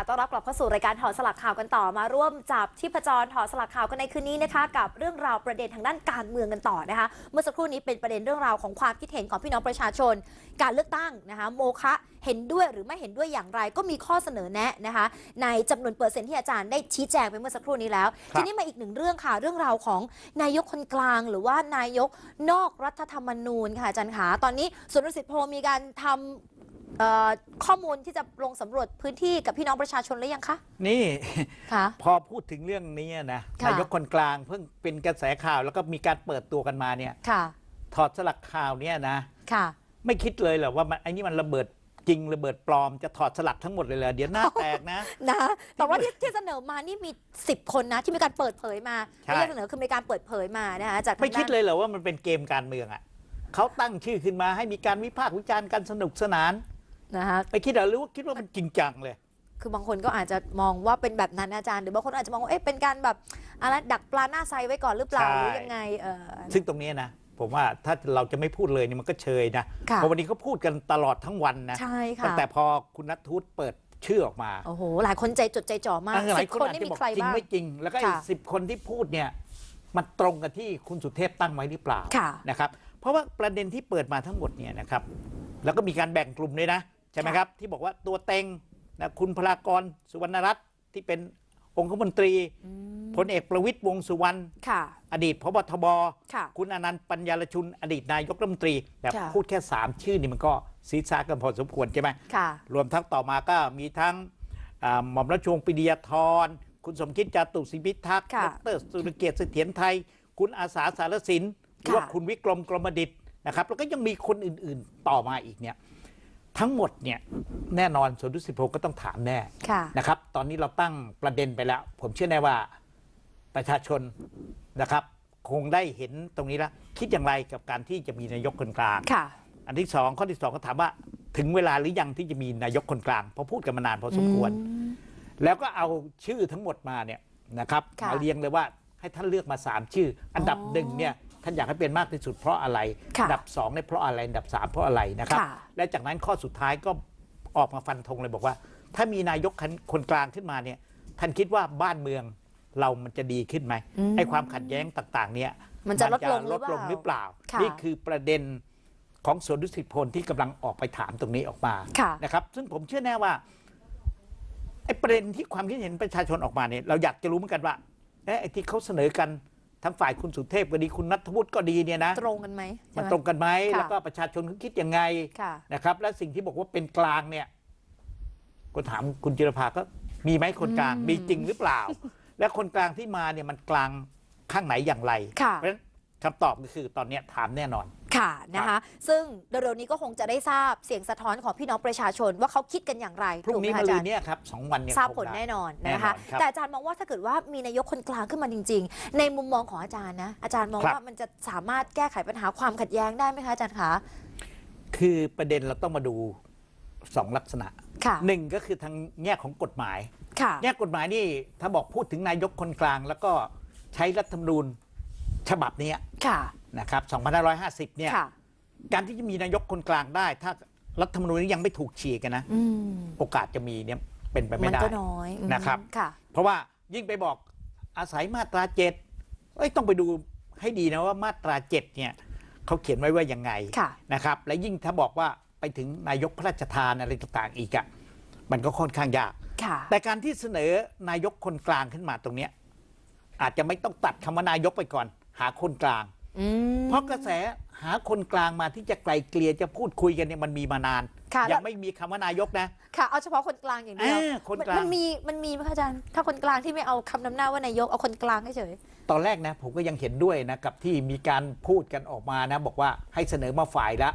ค่ะต้อนรับกลับเข้าสู่รายการถอดสลักข่าวกันต่อมาร่วมจับที่ประจรถอดสลักข่าวกันในคืนนี้นะคะ กับเรื่องราวประเด็นทางด้านการเมืองกันต่อนะคะ เมื่อสักครู่นี้เป็นประเด็นเรื่องราวของความคิดเห็นของพี่น้องประชาชน การเลือกตั้งนะคะ โมคะเห็นด้วยหรือไม่เห็นด้วยอย่างไรก็มีข้อเสนอแนะนะคะ ในจำนวนเปอร์เซ็นต์ที่อาจารย์ได้ชี้แจงไปเมื่อสักครู่นี้แล้วครับทีนี้มาอีกหนึ่งเรื่องค่ะเรื่องราวของนายกคนกลาง หรือว่านายกนอกรัฐธรรมนูญค่ะอาจารย์ขาตอนนี้สวนดุสิตโพลมีการทำ เอ่อข้อมูลที่จะลงสำรวจพื้นที่กับพี่น้องประชาชนหรือยังคะนี่คะพอพูดถึงเรื่องนี้นะค่ะ นายกคนกลางเพิ่งเป็นกระแสข่าวแล้วก็มีการเปิดตัวกันมาเนี่ย ค่ะถอดสลักข่าวเนี่ยนะ ค่ะ ไม่คิดเลยเหรอว่ามันไอ้นี่มันระเบิดจริงระเบิดปลอมจะถอดสลักทั้งหมดเลยเหรอเดี๋ยวหน้าแตกนะ นะแต่ว่าที่ที่เสนอมานี่มี 10 คนนะ ที่มีการเปิดเผยมาใช่ ไม่ใช่เสนอคือมีการเปิดเผยมานะคะจากทางไม่คิดด้านเลยเหรอว่ามันเป็นเกมการเมืองอะเขาตั้งชื่อขึ้นมาให้มีการวิพากษ์วิจารณ์กันสนุกสนาน นะคะไปคิดเหรอหรือว่าคิดว่ามันจริงจังเลย คือบางคนก็อาจจะมองว่าเป็นแบบนั้นอาจารย์ หรือบางคนอาจจะมองว่าเอ๊ะเป็นการแบบอะไรดักปลาหน้าไซไว้ก่อนหรือเปล่าใช่ หรือยังไงเออ ซึ่งตรงนี้นะผมว่าถ้าเราจะไม่พูดเลยนี่มันก็เชยนะค่ะ เพราะวันนี้เขาพูดกันตลอดทั้งวันนะใช่ตั้ค่ะงแต่พอคุณนัททุศเปิดชื่อออกมาโอ้โหหลายคนใจจดใจจ่อมากเออหลาสิยบคนคนอาจนี่จะมีบอกใครจริงบ้าง ไม่จริง แล้วก็ไอ้ค่ะสิบคนที่พูดเนี่ยมันตรงกับที่คุณสุเทพตั้งไว้หรือเปล่าค่ะ นะครับ เพราะว่าประเด็นที่เปิดมาทั้งหมดเนี่ยนะครับ แล้วก็มีการแบ่งกลุ่มด้วยนะ ใช่ไหมค่ะครับ ที่บอกว่าตัวเต็งนะคุณพลากรสุวรรณรัตน์ที่เป็นองคมนตรีอืมพลเอกประวิตยวงษ์สุวรรณค่ะอดีตพบทบค่ะคุณอนันต์ปัญญารชุน อดีตนายกรัฐมนตรีแบบค่ะพูดแค่ 3 ชื่อนี่มันก็ซีดซากันพอสมควรใช่ไหมค่ะรวมทั้งต่อมาก็มีทั้งอ่าหม่อมราชวงศ์ปรีดียาธรคุณสมคิดจาตุศรีพิทักษ์ค่ะดรสุรเกียรติเสถียรไทย คุณอาสาสารสินหรือว่าค่ะคุณวิกรมกรมดิตนะครับแล้วก็ยังมีคนอื่นๆต่อมาอีกเนี่ย ทั้งหมดเนี่ยแน่นอนสวนดุสิตโพลก็ต้องถามแน่ค่ะนะครับ ตอนนี้เราตั้งประเด็นไปแล้ว ผมเชื่อแน่ว่าประชาชนนะครับ คงได้เห็นตรงนี้แล้ว คิดอย่างไรกับการที่จะมีนายกคนกลาง ค่ะ อันที่สองข้อที่สองก็ถามว่าถึงเวลาหรือยังที่จะมีนายกคนกลางเพราะพูดกันมานานพอสมควร แล้วก็เอาชื่อทั้งหมดมาเนี่ยนะครับค่ะ มาเรียงเลยว่าให้ท่านเลือกมา3ชื่อ อันดับอ๋อหนึ่งเนี่ย ท่านอยากให้เป็นมากที่สุดเพราะอะไรค่ะอัดับสองเนี่ยเพราะอะไรอันดับสามเพราะอะไรนะครับค่ะและจากนั้นข้อสุดท้ายก็ออกมาฟันธงเลยบอกว่า ถ้ามีนายกคนกลางขึ้นมาเนี่ยท่านคิดว่าบ้านเมืองเรามันจะดีขึ้นไหมอืมไอ้ความขัดแย้งต่าง ๆ เนี่ยมันจะลดลงลดลงหรือเปล่าค่ะนี่คือประเด็นของสวนดุสิตพลที่กำลังออกไปถามตรงนี้ออกมาค่ะนะครับ ซึ่งผมเชื่อแน่ว่าไอ้ประเด็นที่ความคิดเห็นประชาชนออกมาเนี่ยเราอยากจะรู้เหมือนกันว่าเอ๊ะไอ้ที่เขาเสนอกัน ทั้งฝ่ายคุณสุเทพก็ดีคุณนัทวุฒิก็ดีเนี่ยนะตรงกันไหมใช่มันไหมตรงกันไหมค่ะแล้วก็ประชาชนเขาคิดยังไงค่ะนะครับ และสิ่งที่บอกว่าเป็นกลางเนี่ยก็ถามคุณจิรภาก็มีไหมคนกลางอืมมีจริงหรือเปล่า และคนกลางที่มาเนี่ยมันกลางข้างไหนอย่างไรค่ะเพราะฉะนั้นคำตอบก็คือตอนเนี้ยถามแน่นอน ค่ะนะคะซึ่งเร็วๆนี้ก็คงจะได้ทราบเสียงสะท้อนของพี่น้องประชาชนว่าเขาคิดกันอย่างไรพรุ่งนี้ถูกไหมาอาลืจานรย์เนี่ยครับสองวันเนี่ยทราบคงผลได้แน่นอนแน่นอนนะคะครับแต่อาจารย์มองว่าถ้าเกิดว่ามีนายกคนกลางขึ้นมาจริง ๆ ในมุมมองของอาจารย์นะอาจารย์มองครับว่ามันจะสามารถแก้ไขปัญหาความขัดแย้งได้ไหมคะอาจารย์คะคือประเด็นเราต้องมาดูสองลักษณะค่ะหนึ่งก็คือทางแง่ของกฎหมายค่ะแง่กฎหมายนี่ถ้าบอกพูดถึงนายกคนกลาง แล้วก็ใช้รัฐธรรมนูญฉบับเนี้ยค่ะ นะครับ2550 เนี่ยค่ะการที่จะมีนายกคนกลางได้ ถ้ารัฐธรรมนูญนี้ยังไม่ถูกฉีกกันนะอืมโอกาสจะมีเนี่ยเป็นไปมัไม่นได้ก็น้อยอืมนะครับค่ะเพราะว่ายิ่งไปบอกอาศัยมาตราเจ็ดเอ้ยต้องไปดูให้ดีนะว่ามาตราเจ็ดเนี่ยเขาเขียนไว้ว่ายังไงค่ะนะครับ และยิ่งถ้าบอกว่าไปถึงนายกพระราชทานอะไรต่างๆอีกอะมันก็ค่อนข้างยากค่ะแต่การที่เสนอนายกคนกลางขึ้นมาตรงเนี้ยอาจจะไม่ต้องตัดคำว่านายกไปก่อน หาคนกลาง อืม เพราะกระแสหาคนกลางมาที่จะไกลเกลี่ยจะพูดคุยกันเนี่ยมันมีมานาน ค่ะ ยัแล้วงไม่มีคำว่านายกนะ ค่ะ เอาเฉพาะคนกลางอย่างเดียวเออคนกลาง มันมีมันมีไหมคะอาจารย์ ถ้าคนกลางที่ไม่เอาคำนำหน้าว่านายกเอาคนกลางเฉย ตอนแรกนะผมก็ยังเห็นด้วยนะกับที่มีการพูดกันออกมานะ บอกว่าให้เสนอมาฝ่ายละ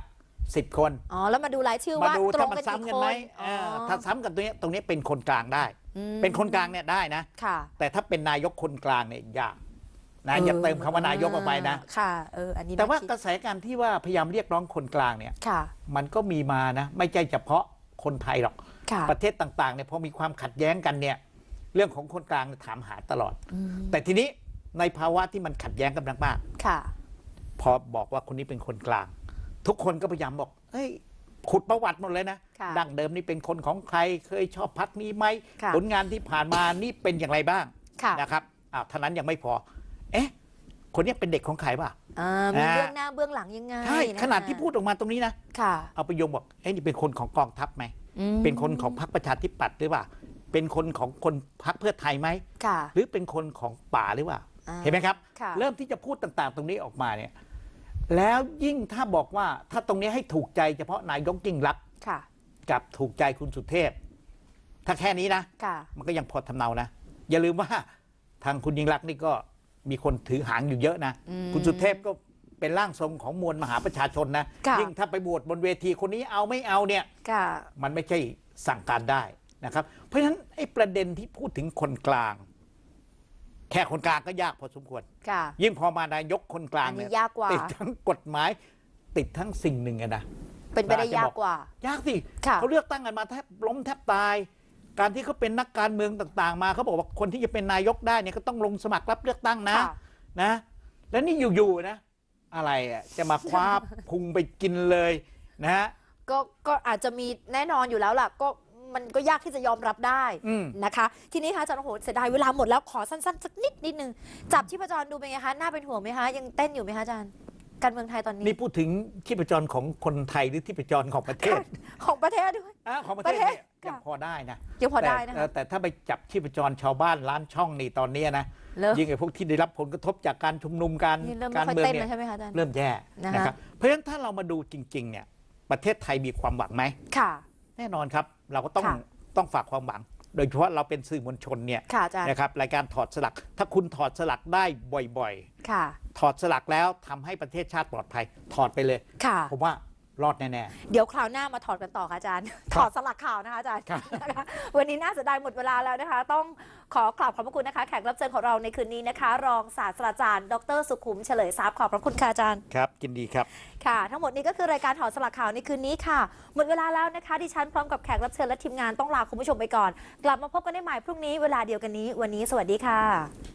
สิบคน อ๋อ แล้วมาดูรายชื่อมาว่าดูตรถ้างมันกันซ้ำกี่กันคไหมนเออถ้าซ้ำกันตรงเนี้ยตรงเนี้ยเป็นคนกลางได้ อืมเป็นคนกลางเนี่ยได้นะ ค่ะ แต่ถ้าเป็นนายกคนกลางเนี่ยยาก นะอย่าเติมคำว่านายกออกไปนะ ค่ะเอออันนี้แต่ว่าน่คิดกระแสการที่ว่าพยายามเรียกร้องคนกลางเนี่ยค่ะมันก็มีมานะ ไม่ใช่เฉพาะคนไทยหรอกค่ะประเทศต่างๆเนี่ยพอมีความขัดแย้งกันเนี่ยเรื่องของคนกลางเนี่ยถามหาตลอดอืมแต่ทีนี้ในภาวะที่มันขัดแย้งกันมากค่ะๆพอบอกว่าคนนี้เป็นคนกลาง ทุกคนก็พยายามบอกเฮ้ยขุดประวัติหมดเลยนะค่ะดั้งเดิมนี่เป็นคนของใครเคยชอบพักนี้ไหมค่ะผลงานที่ผ่านมานี่เป็นอย่างไรบ้างค่ะนะครับอ้าวเท่านั้นยังไม่พอ เอ๊ะ คนนี้เป็นเด็กของใครป่ะ อ่ามีอ่าเบื้องหน้าเบื้องหลังยังไงใช่ะขนาดที่พูดออกมาตรงนี้นะ ค่ะ เอาไปโยงบอก เอ๊ะนี่เป็นคนของกองทัพไหม อืมเป็นคนของพรรคประชาธิปัตย์หรือเปล่า เป็นคนของคนพรรคเพื่อไทยไหม ค่ะ หรือเป็นคนของป่าหรือเปล่า อ่าเห็นไหมครับ ค่ะ เริ่มที่จะพูดต่างๆ ตรงนี้ออกมาเนี่ย แล้วยิ่งถ้าบอกว่าถ้าตรงนี้ให้ถูกใจเฉพาะนายกยิ่งรักษณ์ค่ะ กับถูกใจคุณสุเทพ ถ้าแค่นี้นะ ค่ะ มันก็ยังพอทำเนานะ อย่าลืมว่าทางคุณยิ่งรักษณ์นี่ก็ มีคนถือหางอยู่เยอะนะ อืม คุณสุเทพก็เป็นร่างทรงของมวลมหาประชาชนนะค่ะ ยิ่งถ้าไปบวชบนเวทีคนนี้เอาไม่เอาเนี่ย ค่ะ มันไม่ใช่สั่งการได้นะครับ เพราะฉะนั้นไอ้ประเด็นที่พูดถึงคนกลาง แค่คนกลางก็ยากพอสมควร ค่ะ ยิ่งพอมานายกคนกลางอันเนี่นี้ยยากกว่า ติดทั้งกฎหมาย ติดทั้งสิ่งหนึ่งอะนะ เป็นไปได้ยากกว่า ยากสิค่ะ เขาเลือกตั้งกันมาแทบล้มแทบตาย การที่เขาเป็นนักการเมืองต่างๆ มาเขาบอกว่าคนที่จะเป็นนายกได้เนี่ยก็ต้องลงสมัครรับเลือกตั้งนะค่ะ นะ แล้วนี่อยู่ๆนะ อะไรอะจะมาคว้า พุงไปกินเลยนะฮะก็ก็อาจจะมีแน่นอนอยู่แล้วล่ะ ก็มันก็ยากที่จะยอมรับได้อืม นะคะ ทีนี้ค่ะอาจารย์โอ้โหเสียดายเวลาหมดแล้วขอสั้นๆสักนิดนิดนึงจับที่ประจรดูเป็นไงคะน่าเป็นห่วงไหมคะยังเต้นอยู่ไหมคะอาจารย์ การเมืองไทยตอนนี้ นี่พูดถึงที่ประจรของคนไทยหรือที่ประจรของประเทศของประเทศด้วย อะของประประเทเทศศเนี่ยยังค่ะพอได้นะยังพอได้แต่นะคะเแต่ถ้าไปจับที่ประจรชาวบ้านร้านช่องนี่ตอนเนี้ยนะเริ่ม ยิ่งไอ้พวกที่ได้รับผลกระทบจากการชุมนุมการนี่เริ่มกาไม่รค่อยเมืองเต้นเนี่แล้วยใช่ไหมคะอาจารย์ เริ่มแย่นะคะนะครับเพราะฉะนั้นถ้าเรามาดูจริง ๆ เนี่ย ประเทศไทยมีความหวังไหม ค่ะ แน่นอนครับ เราก็ต้องค่ะ ต้องฝากความหวัง โดยเฉพาะเราเป็นสื่อมวลชนเนี่ยค่ะอาจารย์นะครับรายการถอดสลัก ถ้าคุณถอดสลักได้บ่อยค่ะๆถอดสลักแล้วทำให้ประเทศชาติปลอดภัย ถอดไปเลยค่ะผมว่า รอดแน่ เดี๋ยวคราวหน้ามาถอดกันต่อค่ะอาจารย์ครัถบอดสลักข่าวนะคะอาจารย์ครับ นะคะวันนี้น่าเสียดายหมดเวลาแล้วนะคะ ต้องขอกราบขอบพระคุณนะคะ แขกรับเชิญของเราในคืนนี้นะคะ รองศาสตราจารย์ ดรสุขุมเฉลยทรัพย์ขอบพระคุณค่ะอาจารย์ ๆ ครับยินดีครับ ค่ะ ทั้งหมดนี้ก็คือรายการถอดสลักข่าวในคืนนี้ค่ะ หมดเวลาแล้วนะคะ ดิฉันพร้อมกับแขกรับเชิญและทีมงานต้องลาคุณผู้ชมไปก่อน กลับมาพบกันได้ใหม่พรุ่งนี้เวลาเดียวกันนี้ วันนี้สวัสดีค่ะ